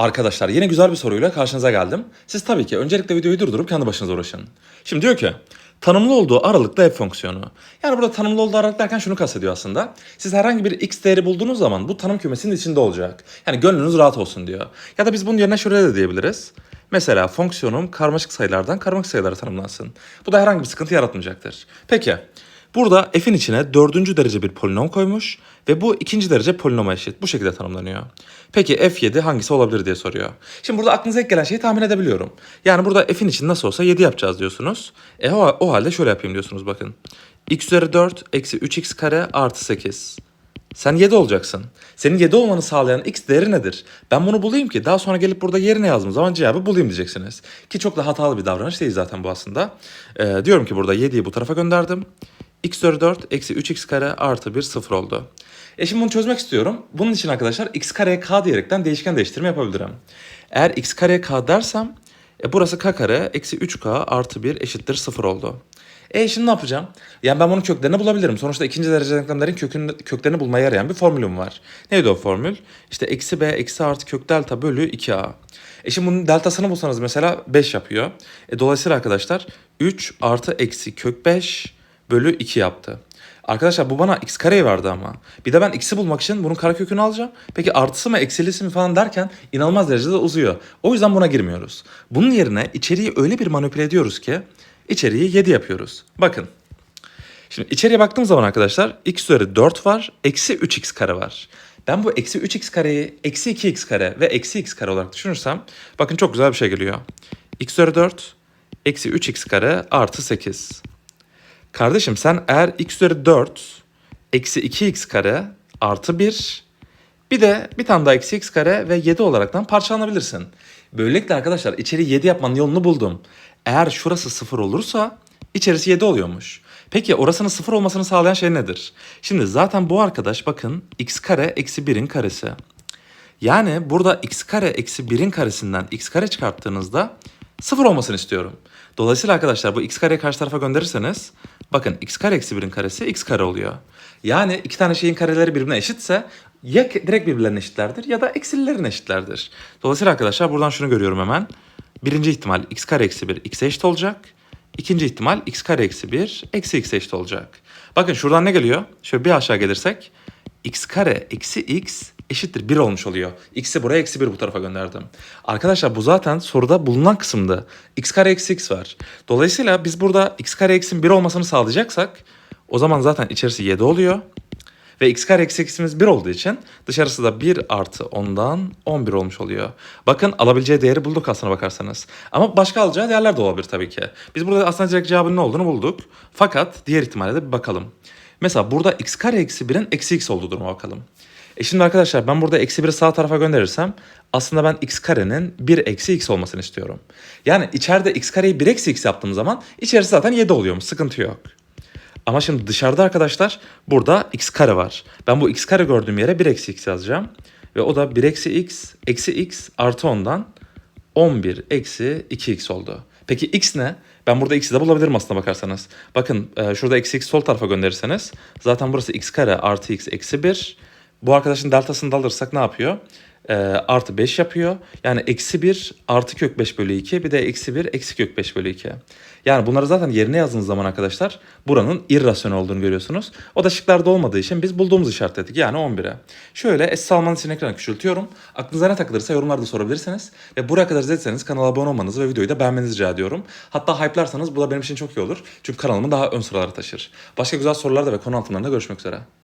Arkadaşlar yine güzel bir soruyla karşınıza geldim. Siz tabii ki öncelikle videoyu durdurup kendi başınıza uğraşın. Şimdi diyor ki tanımlı olduğu aralıkla f fonksiyonu. Yani burada tanımlı olduğu aralık derken şunu kastediyor aslında. Siz herhangi bir x değeri bulduğunuz zaman bu tanım kümesinin içinde olacak. Yani gönlünüz rahat olsun diyor. Ya da biz bunun yerine şöyle de diyebiliriz. Mesela fonksiyonum karmaşık sayılardan karmaşık sayılara tanımlansın. Bu da herhangi bir sıkıntı yaratmayacaktır. Peki Burada f'in içine dördüncü derece bir polinom koymuş ve bu ikinci derece polinoma eşit. Bu şekilde tanımlanıyor. Peki f7 hangisi olabilir diye soruyor. Şimdi burada aklınıza ilk gelen şeyi tahmin edebiliyorum. Yani burada f'in için nasıl olsa 7 yapacağız diyorsunuz. E o, o halde şöyle yapayım diyorsunuz bakın. x üzeri 4 eksi 3x kare artı 8. Sen 7 olacaksın. Senin 7 olmanı sağlayan x değeri nedir? Ben bunu bulayım ki daha sonra gelip burada yerine yazdığım zaman cevabı bulayım diyeceksiniz. Ki çok da hatalı bir davranış değil zaten bu aslında. Ee, diyorum ki burada 7'yi bu tarafa gönderdim. X üzeri 4 eksi 3x kare artı 1 sıfır oldu. E şimdi bunu çözmek istiyorum. Bunun için arkadaşlar x kareye k diyerekten değişken değiştirme yapabilirim. Eğer x kareye k dersem e burası k kare eksi 3k artı 1 eşittir 0 oldu. E şimdi ne yapacağım? Yani ben bunun köklerini bulabilirim. Sonuçta ikinci derece denklemlerin kökünü, köklerini bulmaya yarayan bir formülüm var. Neydi o formül? İşte eksi b eksi artı kök delta bölü 2a. E şimdi bunun deltasını bulsanız mesela 5 yapıyor. E dolayısıyla arkadaşlar 3 artı eksi kök 5 bölü 2 yaptı. Arkadaşlar bu bana x kareyi verdi ama. Bir de ben x'i bulmak için bunun karekökünü alacağım. Peki artısı mı eksilisi mi falan derken inanılmaz derecede uzuyor. O yüzden buna girmiyoruz. Bunun yerine içeriği öyle bir manipüle ediyoruz ki içeriği 7 yapıyoruz. Bakın. Şimdi içeriye baktığım zaman arkadaşlar x üzeri 4 var, eksi 3x kare var. Ben bu eksi 3x kareyi eksi 2x kare ve eksi x kare olarak düşünürsem bakın çok güzel bir şey geliyor. x üzeri 4 eksi 3x kare artı 8. Kardeşim sen eğer x üzeri 4 eksi 2x kare artı 1 bir de bir tane daha eksi x kare ve 7 olaraktan parçalanabilirsin. Böylelikle arkadaşlar içeri 7 yapmanın yolunu buldum. Eğer şurası 0 olursa içerisi 7 oluyormuş. Peki orasının 0 olmasını sağlayan şey nedir? Şimdi zaten bu arkadaş bakın x kare eksi 1'in karesi. Yani burada x kare eksi 1'in karesinden x kare çıkarttığınızda 0 olmasını istiyorum. Dolayısıyla arkadaşlar bu x kareyi karşı tarafa gönderirseniz bakın x kare eksi 1'in karesi x kare oluyor. Yani iki tane şeyin kareleri birbirine eşitse ya direkt birbirlerine eşitlerdir ya da eksililerin eşitlerdir. Dolayısıyla arkadaşlar buradan şunu görüyorum hemen. Birinci ihtimal x kare eksi 1 x'e eşit olacak. İkinci ihtimal x kare eksi 1 eksi x'e eşit olacak. Bakın şuradan ne geliyor? Şöyle bir aşağı gelirsek x kare eksi x eşittir 1 olmuş oluyor. X'i buraya eksi 1 bu tarafa gönderdim. Arkadaşlar bu zaten soruda bulunan kısımda. x kare eksi x var. Dolayısıyla biz burada x kare x'in 1 olmasını sağlayacaksak o zaman zaten içerisi 7 oluyor. Ve x kare eksi x'imiz 1 olduğu için dışarısı da 1 artı 10'dan 11 olmuş oluyor. Bakın alabileceği değeri bulduk aslına bakarsanız. Ama başka alacağı değerler de olabilir tabii ki. Biz burada aslında direkt cevabın ne olduğunu bulduk. Fakat diğer ihtimale de bir bakalım. Mesela burada x kare eksi 1'in eksi x olduğu duruma bakalım. E şimdi arkadaşlar ben burada eksi 1'i sağ tarafa gönderirsem aslında ben x karenin 1 eksi x olmasını istiyorum. Yani içeride x kareyi 1 eksi x yaptığım zaman içerisi zaten 7 oluyormuş sıkıntı yok. Ama şimdi dışarıda arkadaşlar burada x kare var. Ben bu x kare gördüğüm yere 1 eksi x yazacağım. Ve o da 1 eksi x eksi x artı 10'dan 11 eksi 2x oldu. Peki x ne? Ben burada x'i de bulabilirim aslında bakarsanız. Bakın e, şurada eksi x sol tarafa gönderirseniz zaten burası x kare artı x eksi 1. Bu arkadaşın deltasını da alırsak ne yapıyor? E, artı 5 yapıyor. Yani eksi 1 artı kök 5 bölü 2 bir de eksi 1 eksi kök 5 bölü 2. Yani bunları zaten yerine yazdığınız zaman arkadaşlar buranın irrasyonel olduğunu görüyorsunuz. O da şıklarda olmadığı için biz bulduğumuz işaretledik yani 11'e. Şöyle Esra Alman için ekranı küçültüyorum. Aklınıza ne takılırsa yorumlarda sorabilirsiniz. Ve buraya kadar izlediyseniz kanala abone olmanızı ve videoyu da beğenmenizi rica ediyorum. Hatta hype'larsanız bu da benim için çok iyi olur. Çünkü kanalımı daha ön sıralara taşır. Başka güzel sorularda ve konu altlarında görüşmek üzere.